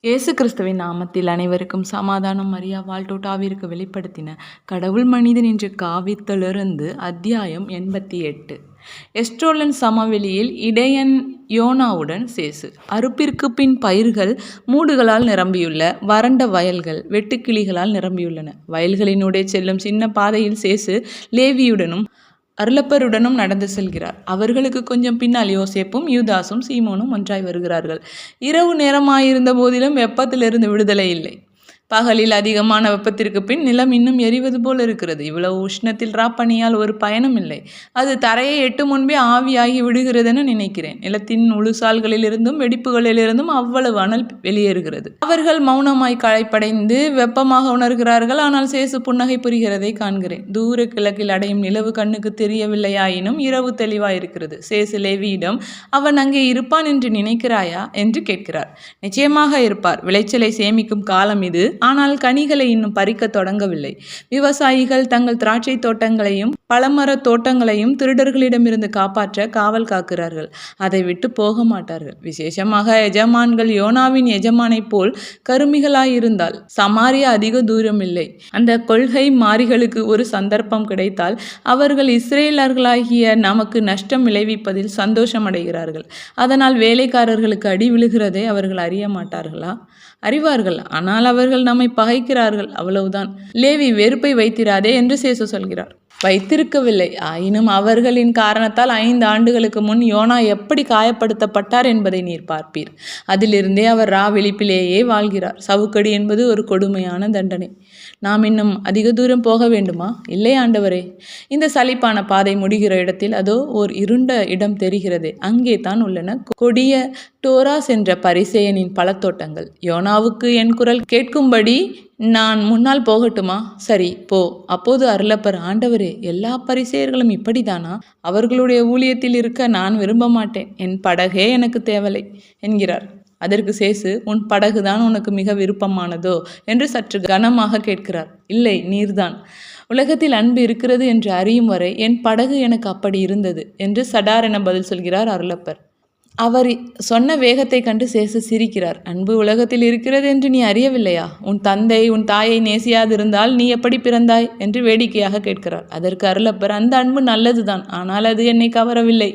இயேசு கிறிஸ்துவின் நாமத்தில் அனைவருக்கும் சமாதானம் மரியா வாழ்டோட்டாவிற்கு வெளிப்படுத்தின கடவுள் மனிதன் என்ற காவித்தலிருந்து அத்தியாயம் எண்பத்தி எட்டு. எஸ்ட்ரோலன் சமவெளியில் இடையன் யோனாவுடன் சேசு. அறுப்பிற்கு பின் பயிர்கள் மூடுகளால் நிரம்பியுள்ள வறண்ட வயல்கள் வெட்டுக்கிளிகளால் நிரம்பியுள்ளன. வயல்களினூடே செல்லும் சின்ன பாதையில் சேசு லேவியுடனும் அருளப்பருடனும் நடந்து செல்கிறார். அவர்களுக்கு கொஞ்சம் பின்னால் யோசேப்பும் யூதாசும் சீமோனும் ஒன்றாய் வருகிறார்கள். இரவு நேரமாயிருந்த போதிலும் வெப்பத்திலிருந்து விடுதலை இல்லை. பகலில் அதிகமான வெப்பத்திற்கு பின் நிலம் இன்னும் எரிவது போல் இருக்கிறது. இவ்வளவு உஷ்ணத்தில் ராப்பணியால் ஒரு பயனும் இல்லை. அது தரையை எட்டு முன்பே ஆவியாகி விடுகிறதுன்னு நினைக்கிறேன். நிலத்தின் உளுசால்களிலிருந்தும் வெடிப்புகளிலிருந்தும் அவ்வளவு அனல் வெளியேறுகிறது. அவர்கள் மௌனமாய் களைப்படைந்து வெப்பமாக உணர்கிறார்கள். ஆனால் சேசு புன்னகை புரிகிறதை காண்கிறேன். தூர கிழக்கில் அடையும் நிலவு கண்ணுக்கு தெரியவில்லையாயினும் இரவு தெளிவாயிருக்கிறது. சேசு லேவியிடம் அவன் அங்கே இருப்பான் என்று நினைக்கிறாயா? என்று கேட்கிறார். நிச்சயமாக இருப்பார். விளைச்சலை சேமிக்கும் காலம் இது. ஆனால் கனிகளை இன்னும் பறிக்க தொடங்கவில்லை. விவசாயிகள் தங்கள் திராட்சை தோட்டங்களையும் பழமர தோட்டங்களையும் திருடர்களிடமிருந்து காப்பாற்ற காவல் காக்கிறார்கள். அதை விட்டு போக மாட்டார்கள். விசேஷமாக எஜமான்கள் யோனாவின் எஜமானைப் போல் கருமிகளாயிருந்தால் சமாரியா அதிக தூரம் இல்லை. அந்த கொள்கை மாறிகளுக்கு ஒரு சந்தர்ப்பம் கிடைத்தால் அவர்கள் இஸ்ரேலர்களாகிய நமக்கு நஷ்டம் விளைவிப்பதில் சந்தோஷம் அடைகிறார்கள் அதனால் வேலைக்காரர்களுக்கு அடி விழுகிறதை அவர்கள் அறிய மாட்டார்களா? அறிவார்கள். ஆனால் அவர்கள் நம்மை பகைக்கிறார்கள். அவ்வளவுதான். லேவி வெறுப்பை வைத்திராதே என்று சேசு சொல்கிறார். வைத்திருக்கவில்லை. ஆயினும் அவர்களின் காரணத்தால் ஐந்து ஆண்டுகளுக்கு முன் யோனா எப்படி காயப்படுத்தப்பட்டார் என்பதை நீர் பார்ப்பீர். அதிலிருந்தே அவர் ரா வெளிப்பிலேயே வாழ்கிறார். சவுக்கடி என்பது ஒரு கொடுமையான தண்டனை. நாம் இன்னும் அதிக தூரம் போக வேண்டுமா? இல்லை ஆண்டவரே. இந்த சலிப்பான பாதை முடிகிற இடத்தில் அதோ ஓர் இருண்ட இடம் தெரிகிறது. அங்கே தான் உள்ளன கொடிய டோராஸ் என்ற பரிசேயனின் பழத்தோட்டங்கள். யோனாவுக்கு என் குரல் கேட்கும்படி நான் முன்னால் போகட்டுமா? சரி போ. அப்போது அருளப்பர் ஆண்டவரே எல்லா பரிசெயர்களும் இப்படிதானா? அவர்களுடைய ஊழியத்தில் இருக்க நான் விரும்ப மாட்டேன். என் படகே எனக்கு தேவலை என்கிறார். அதற்கு சேசு உன் படகுதான் உனக்கு மிக விருப்பமானதோ? என்று சற்று கனமாக கேட்கிறார். இல்லை நீர்தான். உலகத்தில் அன்பு இருக்கிறது என்று அறியும் வரை என் படகு எனக்கு அப்படி இருந்தது என்று சடார் என பதில் சொல்கிறார் அருளப்பர். அவர் சொன்ன வேகத்தை கண்டு சேசு சிரிக்கிறார். அன்பு உலகத்தில் இருக்கிறது என்று நீ அறியவில்லையா? உன் தந்தை உன் தாயை நேசியாதிருந்தால் நீ எப்படி பிறந்தாய்? என்று வேடிக்கையாக கேட்கிறார். அதற்கு அருளப்பர். அந்த அன்பு நல்லதுதான். ஆனால் அது என்னை கவரவில்லை.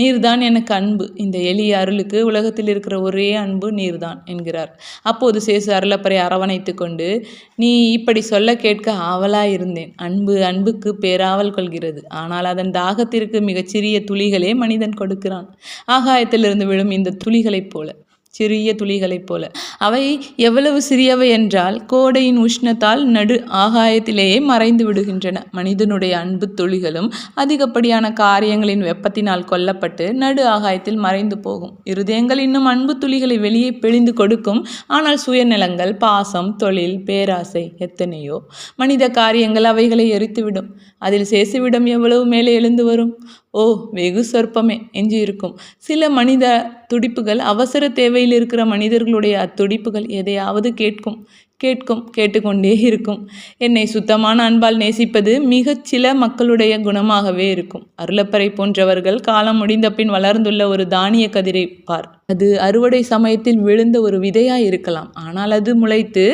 நீர்தான் எனக்கு அன்பு. இந்த எளிய அருளுக்கு உலகத்தில் இருக்கிற ஒரே அன்பு நீர்தான் என்கிறார். அப்போது சேசு அருளப்பரை அரவணைத்து கொண்டு நீ இப்படி சொல்ல கேட்க ஆவலாயிருந்தேன். அன்பு அன்புக்கு பேராவல் கொள்கிறது. ஆனால் அதன் தாகத்திற்கு மிகச்சிறிய துளிகளே மனிதன் கொடுக்கிறான். ஆகாயத்தில் இருந்து விழும் இந்த துளிகளைப் போல சிறிய துளிகளைப் போல. அவை எவ்வளவு சிறியவை என்றால் கோடையின் உஷ்ணத்தால் நடு ஆகாயத்திலேயே மறைந்து விடுகின்றன. மனிதனுடைய அன்பு துளிகளும் அதிகப்படியான காரியங்களின் வெப்பத்தினால் கொல்லப்பட்டு நடு ஆகாயத்தில் மறைந்து போகும். இருதயங்கள் இன்னும் அன்பு துளிகளை வெளியே பிழிந்து கொடுக்கும். ஆனால் சுயநலங்கள் பாசம் தொழில் பேராசை எத்தனையோ மனித காரியங்கள் அவைகளை எரித்துவிடும். அதில் சேசுவிடம் எவ்வளவு மேலே எழுந்து வரும்? ஓ வெகு சொற்பமே எஞ்சி இருக்கும். சில மனித துடிப்புகள் அவசர தேவையில் இருக்கிற மனிதர்களுடைய அத்துடிப்புகள் எதையாவது கேட்கும் கேட்கும் கேட்டுக்கொண்டே இருக்கும். என்னை சுத்தமான அன்பால் நேசிப்பது மிகச் சில மக்களுடைய குணமாகவே இருக்கும். அருளப்பறை போன்றவர்கள் காலம் முடிந்த பின் வளர்ந்துள்ள ஒரு தானிய கதிரை பார். அது அறுவடை சமயத்தில் விழுந்த ஒரு விதையாக இருக்கலாம். ஆனால் அது முளைத்து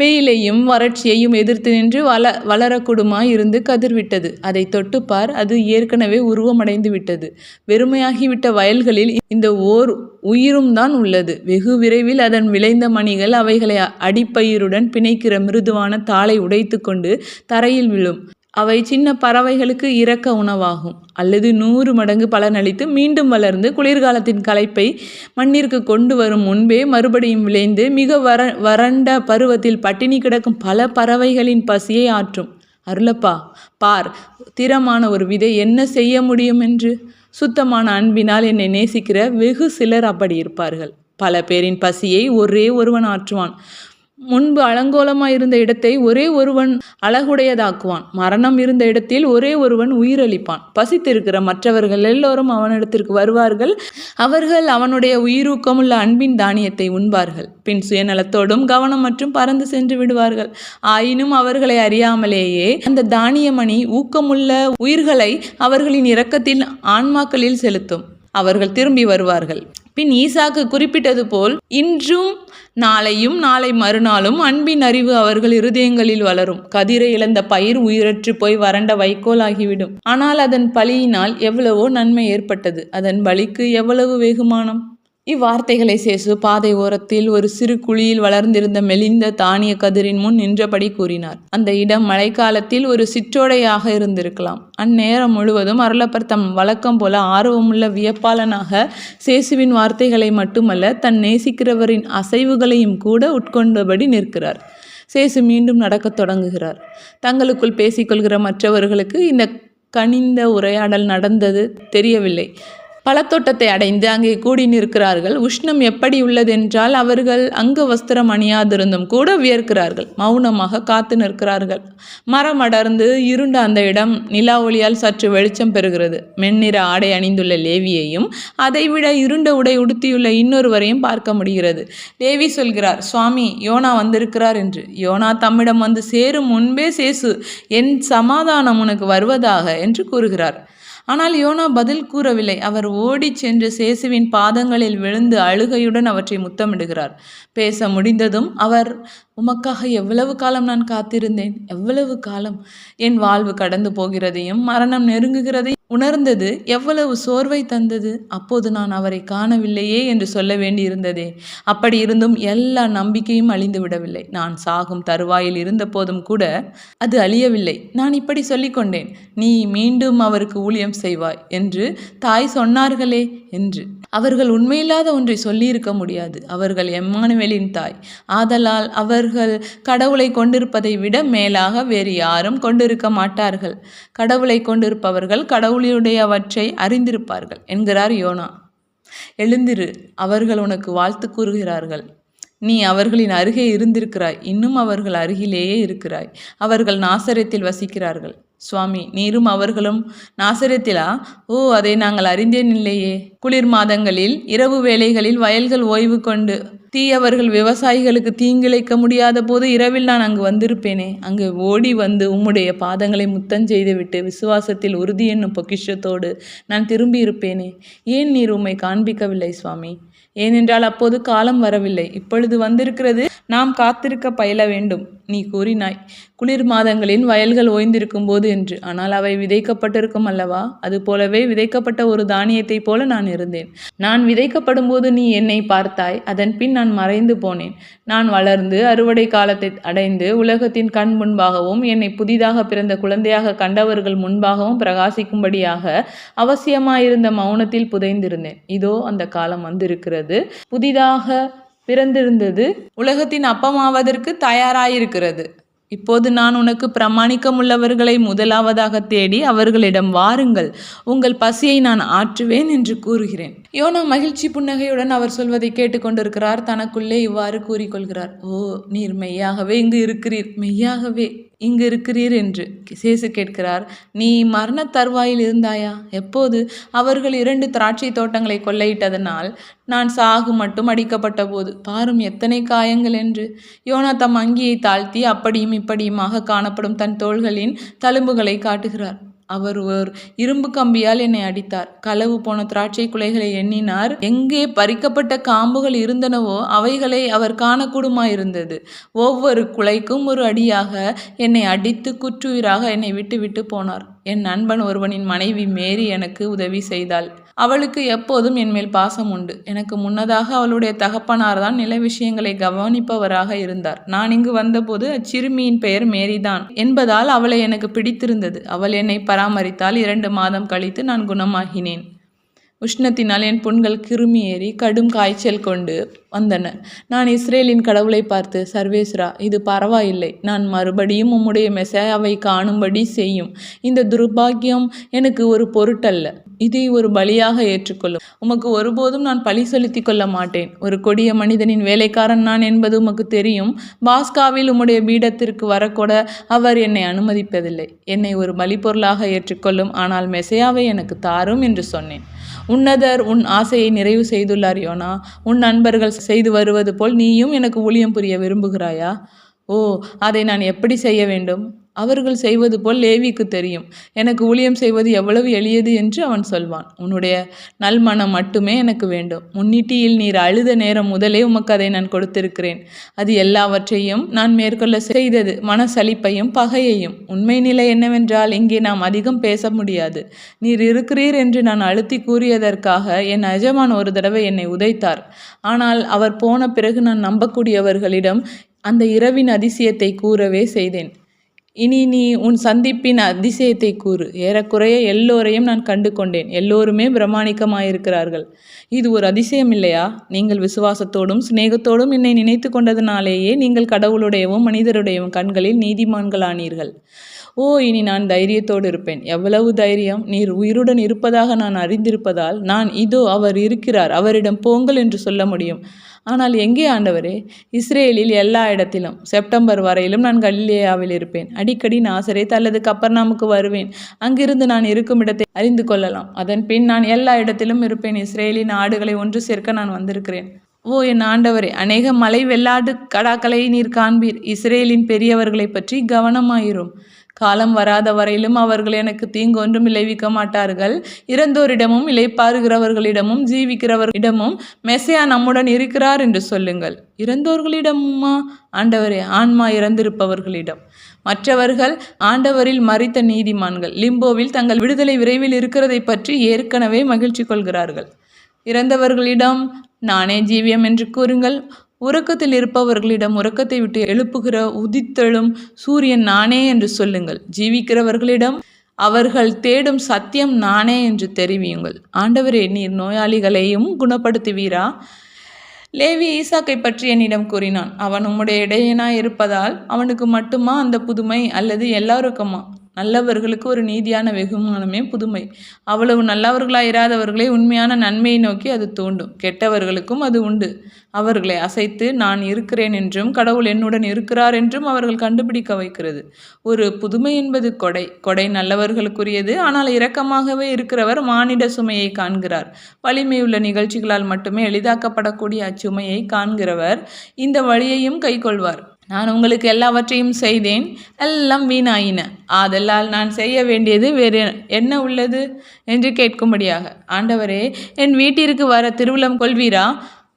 வெயிலையும் வறட்சியையும் எதிர்த்து நின்று வள வளரக்கூடுமாய் இருந்து கதிர்விட்டது. அதை தொட்டுப்பார். அது ஏற்கனவே உருவமடைந்து விட்டது. வெறுமையாகிவிட்ட வயல்களில் இந்த ஓர் உயிரும் தான் உள்ளது. வெகு விரைவில் அதன் விளைந்த மணிகள் அவைகளை அடிப்பயிருடன் பிணைக்கிற மிருதுவான தாளை உடைத்து கொண்டு தரையில் விழும். அவை சின்ன பறவைகளுக்கு இறக்க உணவாகும். அல்லது நூறு மடங்கு பலனளித்து மீண்டும் வளர்ந்து குளிர்காலத்தின் களைப்பை மண்ணிற்கு கொண்டு வரும் முன்பே மறுபடியும் விளைந்து மிக வர வறண்ட பருவத்தில் பட்டினி கிடக்கும் பல பறவைகளின் பசியை ஆற்றும். அருளப்பா பார் திறமான ஒரு விதை என்ன செய்ய முடியும் என்று? சுத்தமான அன்பினால் என்னை நேசிக்கிற வெகு சிலர் அப்படி இருப்பார்கள். பல பேரின் பசியை ஒரே ஒருவன் ஆற்றுவான். முன்பு அலங்கோலமாய் இருந்த இடத்தை ஒரே ஒருவன் அழகுடையதாக்குவான். மரணம் இருந்த இடத்தில் ஒரே ஒருவன் உயிரளிப்பான். பசித்திருக்கிற மற்றவர்கள் எல்லோரும் அவனிடத்திற்கு வருவார்கள். அவர்கள் அவனுடைய உயிரூக்கமுள்ள அன்பின் தானியத்தை உண்பார்கள். பின் சுயநலத்தோடும் கவனம் மற்றும் பறந்து சென்று விடுவார்கள். ஆயினும் அவர்களை அறியாமலேயே அந்த தானியமணி ஊக்கமுள்ள உயிர்களை அவர்களின் இரக்கத்தில் ஆன்மாக்களில் செலுத்தும். அவர்கள் திரும்பி வருவார்கள். பின் ஈசாக்கு குறிப்பிட்டது போல் இன்றும் நாளையும் நாளை மறுநாளும் அன்பின் அறிவு அவர்கள் இருதயங்களில் வளரும். கதிரை இழந்த பயிர் உயிரற்று போய் வறண்ட வைக்கோல் ஆகிவிடும். ஆனால் அதன் பலியினால் எவ்வளவோ நன்மை ஏற்பட்டது. அதன் பலிக்கு எவ்வளவு வெகுமானம்? இவ்வார்த்தைகளை சேசு பாதை ஓரத்தில் ஒரு சிறு குழியில் வளர்ந்திருந்த மெலிந்த தானிய கதிரின் முன் நின்றபடி கூறினார். அந்த இடம் மழைக்காலத்தில் ஒரு சிற்றோடையாக இருந்திருக்கலாம். அந்நேரம் முழுவதும் அருளப்பர் தம் வழக்கம் போல ஆர்வமுள்ள வியப்பாளனாக சேசுவின் வார்த்தைகளை மட்டுமல்ல தன் நேசிக்கிறவரின் அசைவுகளையும் கூட உட்கொண்டபடி நிற்கிறார். சேசு மீண்டும் நடக்கத் தொடங்குகிறார். தங்களுக்குள் பேசிக்கொள்கிற மற்றவர்களுக்கு இந்த கனிந்த உரையாடல் நடந்தது தெரியவில்லை. பழத்தோட்டத்தை அடைந்து அங்கே கூடி நிற்கிறார்கள். உஷ்ணம் எப்படி உள்ளதென்றால் அவர்கள் அங்க வஸ்திரம் அணியாதிருந்தும் கூட வியர்க்கிறார்கள். மௌனமாக காத்து நிற்கிறார்கள். மரம் அடர்ந்து இருண்ட அந்த இடம் நிலா ஒளியால் சற்று வெளிச்சம் பெறுகிறது. மென்னிற ஆடை அணிந்துள்ள லேவியையும் அதைவிட இருண்ட உடை உடுத்தியுள்ள இன்னொருவரையும் பார்க்க முடிகிறது. லேவி சொல்கிறார் சுவாமி யோனா வந்திருக்கிறார் என்று. யோனா தம்மிடம் வந்து சேரும் முன்பே சேசு என் சமாதானம் உனக்கு வருவதாக என்று கூறுகிறார். ஆனால் யோனா பதில் கூறவில்லை. அவர் ஓடிச் சென்று சேசுவின் பாதங்களில் விழுந்து அழுகையுடன் அவற்றை முத்தமிடுகிறார். பேச முடிந்ததும் அவர் உமக்காக எவ்வளவு காலம் நான் காத்திருந்தேன்? எவ்வளவு காலம்? என் வாழ்வு கடந்து போகிறதையும் மரணம் நெருங்குகிறதையும் உணர்ந்தது எவ்வளவு சோர்வை தந்தது? அப்போது நான் அவரை காணவில்லையே என்று சொல்ல வேண்டியிருந்ததே. அப்படி இருந்தும் எல்லா நம்பிக்கையும் அழிந்து விடவில்லை. நான் சாகும் தருவாயில் இருந்த போதும் கூட அது அழியவில்லை. நான் இப்படி சொல்லிக்கொண்டேன் நீ மீண்டும் அவருக்கு ஊழியம் செய்வாய் என்று தாய் சொன்னார்களே என்று. அவர்கள் உண்மையில்லாத ஒன்றை சொல்லியிருக்க முடியாது. அவர்கள் எம்மானுவேலின் தாய். ஆதலால் அவர்கள் கடவுளை கொண்டிருப்பதை விட மேலாக வேறு யாரும் கொண்டிருக்க மாட்டார்கள். கடவுளை கொண்டிருப்பவர்கள் கடவுள் கடவுளுடையவற்றை அறிந்திருப்பார்கள். என்கிறார் யோனா. எழுந்திரு அவர்கள் உனக்கு வாழ்த்து கூறுகிறார்கள். நீ அவர்களின் அருகே இருந்திருக்கிறாய். இன்னும் அவர்கள் அருகிலேயே இருக்கிறாய். அவர்கள் நாசரத்தில் வசிக்கிறார்கள். சுவாமி நீரும் அவர்களும் நாசரத்திலா? ஓ அதை நாங்கள் அறிந்தேன் இல்லையே. குளிர் மாதங்களில் இரவு வேளைகளில் வயல்கள் ஓய்வு கொண்டு தீயவர்கள் விவசாயிகளுக்கு தீங்கிழைக்க முடியாத போது இரவில் நான் அங்கு வந்திருப்பேனே. அங்கு ஓடி வந்து உம்முடைய பாதங்களை முத்தம் செய்துவிட்டு விசுவாசத்தில் உறுதி என்னும் பொக்கிஷத்தோடு நான் திரும்பி இருப்பேனே ஏன் நீர் உம்மை காண்பிக்கவில்லை சுவாமி? ஏனென்றால் அப்போது காலம் வரவில்லை. இப்பொழுது வந்திருக்கிறது நாம் காத்திருக்க பயில வேண்டும். நீ கூறினாய். குளிர் மாதங்களின் வயல்கள் ஓய்ந்திருக்கும் போது என்று. ஆனால் அவை விதைக்கப்பட்டிருக்கும் அல்லவா? அது போலவே விதைக்கப்பட்ட ஒரு தானியத்தைப் போல நான் இருந்தேன். நான் விதைக்கப்படும் போது நீ என்னை பார்த்தாய். அதன் பின் நான் மறைந்து போனேன். நான் வளர்ந்து அறுவடை காலத்தை அடைந்து உலகத்தின் கண் முன்பாகவும் என்னை புதிதாக பிறந்த குழந்தையாக கண்டவர்கள் முன்பாகவும் பிரகாசிக்கும்படியாக அவசியமாயிருந்த மௌனத்தில் புதைந்திருந்தேன். இதோ அந்த காலம் வந்திருக்கிறது. புதிதாக பிறந்திருந்தது உலகத்தின் அப்பமாவதற்கு தயாராயிருக்கிறது. இப்போது நான் உனக்கு பிரமாணிக்கமுள்ளவர்களை முதலாவதாக தேடி அவர்களிடம் வாருங்கள். உங்கள் பசியை நான் ஆற்றுவேன் என்று கூறுகிறேன். யோனா மகிழ்ச்சி புன்னகையுடன் அவர் சொல்வதை கேட்டுக்கொண்டிருக்கிறார் தனக்குள்ளே இவ்வாறு கூறிக்கொள்கிறார். ஓ நீர் மெய்யாகவே இங்கு இருக்கிறீர். மெய்யாகவே. இங்கு இருக்கிறீர் என்று சேசு கேட்கிறார். நீ மரண தருவாயில் இருந்தாயா? எப்போது? அவர்கள் இரண்டு திராட்சை தோட்டங்களை கொள்ளையிட்டதனால் நான் சாகு மட்டும் அடிக்கப்பட்ட போது பாரும் எத்தனை காயங்கள் என்று. யோனா தம் அங்கியை தாழ்த்தி அப்படியும் இப்படியுமாக காணப்படும் தன் தோள்களின் தழும்புகளை காட்டுகிறார். அவர் ஒரு இரும்பு கம்பியால் என்னை அடித்தார். களவு போன திராட்சை குலைகளை எண்ணினார். எங்கே பறிக்கப்பட்ட காம்புகள் இருந்தனவோ அவைகளை அவர் காணக்கூடுமாயிருந்தது. ஒவ்வொரு குலைக்கும் ஒரு அடியாக என்னை அடித்து குற்றுயிராக என்னை விட்டு விட்டு போனார். என் நண்பன் ஒருவனின் மனைவி மேரி எனக்கு உதவி செய்தாள். அவளுக்கு எப்போதும் என் மேல் பாசம் உண்டு. எனக்கு முன்னதாக அவளுடைய தகப்பனார் தான் நில விஷயங்களை கவனிப்பவராக இருந்தார். நான் இங்கு வந்தபோது அச்சிறுமியின் பெயர் மேரிதான் என்பதால் அவளை எனக்கு பிடித்திருந்தது. அவள் என்னை பராமரித்தால் இரண்டு மாதம் கழித்து நான் குணமாகினேன். உஷ்ணத்தினால் என் புண்கள் கிருமி ஏறி கடும் காய்ச்சல் கொண்டு வந்தன. நான் இஸ்ரேலின் கடவுளை பார்த்து சர்வேஸ்ரா இது பரவாயில்லை. நான் மறுபடியும் உம்முடைய மெசையாவை காணும்படி செய்யும். இந்த துர்பாக்கியம் எனக்கு ஒரு பொருட்டல்ல. இதை ஒரு பலியாக ஏற்றுக்கொள்ளும். உமக்கு ஒருபோதும் நான் பழி செலுத்தி கொள்ள மாட்டேன். ஒரு கொடிய மனிதனின் வேலைக்காரன் நான் என்பது உமக்கு தெரியும். பாஸ்காவில் உம்முடைய பீடத்திற்கு வரக்கூட அவர் என்னை அனுமதிப்பதில்லை. என்னை ஒரு பலிப்பொருளாக ஏற்றுக்கொள்ளும். ஆனால் மெசையாவை எனக்கு தாரும் என்று சொன்னேன். உன்னதர் உன் ஆசையை நிறைவு செய்துள்ளார் யோனா. உன் நண்பர்கள் செய்து வருவது போல் நீயும் எனக்கு ஊழியம் புரிய விரும்புகிறாயா? ஓ அதை நான் எப்படி செய்ய வேண்டும்? அவர்கள் செய்வது போல் லேவிக்கு தெரியும். எனக்கு ஊழியம் செய்வது எவ்வளவு எளியது என்று அவன் சொல்வான். உன்னுடைய நல்மனம் மட்டுமே எனக்கு வேண்டும். முன்னிட்டியில் நீர் அழுத நேரம் முதலே உமக்கு அதை நான் கொடுத்திருக்கிறேன். அது எல்லாவற்றையும் நான் மேற்கொள்ள செய்தது மனசலிப்பையும் பகையையும். உண்மை நிலை என்னவென்றால் இங்கே நாம் அதிகம் பேச முடியாது. நீர் இருக்கிறீர் என்று நான் அழுத்தி கூறியதற்காக என் எஜமான் ஒரு தடவை என்னை உதைத்தார். ஆனால் அவர் போன பிறகு நான் நம்பக்கூடியவர்களிடம் அந்த இரவின் அதிசயத்தை கூறவே செய்தேன். இனி நீ உன் சந்திப்பின் அதிசயத்தை கூறு. ஏறக்குறைய எல்லோரையும் நான் கண்டு கொண்டேன் எல்லோருமே பிரமாணிக்கமாயிருக்கிறார்கள். இது ஒரு அதிசயம் இல்லையா? நீங்கள் விசுவாசத்தோடும் சிநேகத்தோடும் என்னை நினைத்து கொண்டதினாலேயே நீங்கள் கடவுளுடையவும் மனிதருடையவும் கண்களில் நீதிமான்களானீர்கள். ஓ இனி நான் தைரியத்தோடு இருப்பேன். எவ்வளவு தைரியம்? நீர் உயிருடன் இருப்பதாக நான் அறிந்திருப்பதால் நான் இதோ அவர் இருக்கிறார். அவரிடம் போங்கள் என்று சொல்ல முடியும். ஆனால் எங்கே ஆண்டவரே? இஸ்ரேலில் எல்லா இடத்திலும். செப்டம்பர் வரையிலும் நான் கலிலேயாவில் இருப்பேன். அடிக்கடி நாசரேத் அல்லது கப்பர்நாமுக்கு வருவேன். அங்கிருந்து நான் இருக்கும் இடத்தை அறிந்து கொள்ளலாம். அதன் பின் நான் எல்லா இடத்திலும் இருப்பேன். இஸ்ரேலின் ஆடுகளை ஒன்று சேர்க்க நான் வந்திருக்கிறேன். ஓ என் ஆண்டவரே அநேக மலை வெள்ளாடு கடாக்களை நீர் காண்பீர். இஸ்ரேலின் பெரியவர்களை பற்றி கவனமாயிரும். காலம் வராத வரையிலும் அவர்கள் எனக்கு தீங்கு ஒன்றும் விளைவிக்க மாட்டார்கள். இறந்தோரிடமும் இலைப்பாறுகிறவர்களிடமும் ஜீவிக்கிறவர்களிடமும் மெசையா நம்முடன் இருக்கிறார் என்று சொல்லுங்கள். இறந்தோர்களிடமுமா? ஆண்டவரே ஆன்மா இறந்திருப்பவர்களிடம். மற்றவர்கள் ஆண்டவரில் மறித்த நீதிமான்கள் லிம்போவில் தங்கள் விடுதலை விரைவில் இருக்கிறதை பற்றி ஏற்கனவே மகிழ்ச்சி கொள்கிறார்கள். இறந்தவர்களிடம் நானே ஜீவியம் என்று கூறுங்கள். உறக்கத்தில் இருப்பவர்களிடம் உறக்கத்தை விட்டு எழுப்புகிற உதித்தெழும் சூரியன் நானே என்று சொல்லுங்கள். ஜீவிக்கிறவர்களிடம் அவர்கள் தேடும் சத்தியம் நானே என்று தெரிவியுங்கள். ஆண்டவரே நீர் நோயாளிகளையும் குணப்படுத்துவீரா? லேவி ஈசாக்கை பற்றி என்னிடம் கூறினான். அவன் உம்முடைய இடையனாய் இருப்பதால் அவனுக்கு மட்டுமா அந்த புதுமை அல்லது எல்லாருக்குமா? நல்லவர்களுக்கு ஒரு நீதியான வெகுமானமே புதுமை. அவ்வளவு நல்லவர்களாக இராதவர்களே உண்மையான நன்மையை நோக்கி அது தூண்டும். கெட்டவர்களுக்கும் அது உண்டு. அவர்களை அசைத்து நான் இருக்கிறேன் என்றும் கடவுள் என்னுடன் இருக்கிறார் என்றும் அவர்கள் கண்டுபிடிக்க வைக்கிறது. ஒரு புதுமை என்பது கொடை. கொடை நல்லவர்களுக்குரியது. ஆனால் இரக்கமாகவே இருக்கிறவர் மானிட சுமையை காண்கிறார். வலிமையுள்ள நிகழ்ச்சிகளால் மட்டுமே எளிதாக்கப்படக்கூடிய அச்சுமையை காண்கிறவர். இந்த வழியையும் கைக்கொள்வார். நான் உங்களுக்கு எல்லாவற்றையும் செய்தேன். எல்லாம் வீணாயின. ஆதலால் நான் செய்ய வேண்டியது வேறு என்ன உள்ளது? என்று கேட்கும்படியாக ஆண்டவரே என் வீட்டிற்கு வர திருவிழம் கொள்வீரா?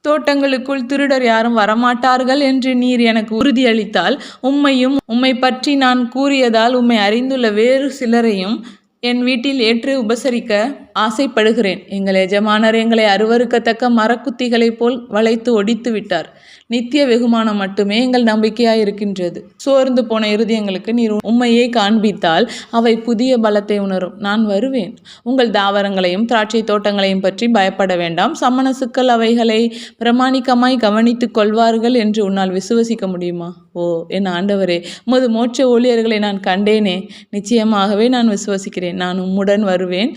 தோட்டங்களுக்குள் திருடர் யாரும் வரமாட்டார்கள் என்று நீர் எனக்கு உறுதியளித்தால் உம்மையும் உம்மை பற்றி நான் கூறியதால் உம்மை அறிந்துள்ள வேறு சிலரையும் என் வீட்டில் ஏற்று உபசரிக்க ஆசைப்படுகிறேன். எங்கள் எஜமானர் எங்களை அருவறுக்கத்தக்க மரக்குத்திகளைப் போல் வளைத்து ஒடித்து விட்டார் நித்திய வெகுமானம் மட்டுமே எங்கள் நம்பிக்கையாக இருக்கின்றது சோர்ந்து போன இருதயங்களுக்கு நீர் உண்மையை காண்பித்தால் அவை புதிய பலத்தை உணரும். நான் வருவேன். உங்கள் தாவரங்களையும் திராட்சை தோட்டங்களையும் பற்றி பயப்பட வேண்டாம். சமணசுக்கள் அவைகளை பிரமாணிக்கமாய் கவனித்துக் கொள்வார்கள் என்று உன்னால் விசுவசிக்க முடியுமா? ஓ என் ஆண்டவரே உமது மோட்ச ஊழியர்களை நான் கண்டேனே. நிச்சயமாகவே நான் விசுவசிக்கிறேன். நான் உம்முடன் வருவேன்.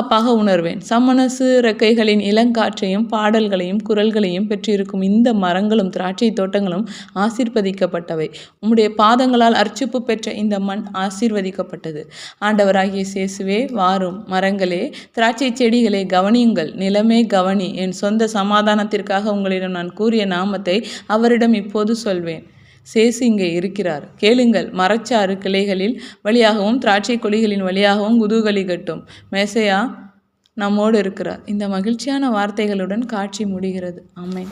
பாதுகாப்பாக உணர்வேன். சம்மனசு ரெக்கைகளின் இளங்காற்றையும் பாடல்களையும் குரல்களையும் பெற்றிருக்கும் இந்த மரங்களும் திராட்சை தோட்டங்களும் ஆசிர்வதிக்கப்பட்டவை. உம்முடைய பாதங்களால் அர்ச்சிப்பு பெற்ற இந்த மண் ஆசிர்வதிக்கப்பட்டது. ஆண்டவராகிய சேசுவே வாரும் மரங்களே திராட்சை செடிகளை கவனியுங்கள். நிலமே கவனி. என் சொந்த சமாதானத்திற்காக உங்களிடம் நான் கூறிய நாமத்தை அவரிடம் இப்போது சொல்வேன். சேசு இங்கே இருக்கிறார். கேளுங்கள் மரச்சாறு கிளைகளில் வழியாகவும் திராட்சை கொடிகளின் வழியாகவும் குதூகலி கட்டும். மேசையா நம்மோடு இருக்கிறார். இந்த மகிழ்ச்சியான வார்த்தைகளுடன் காட்சி முடிகிறது. அம்மை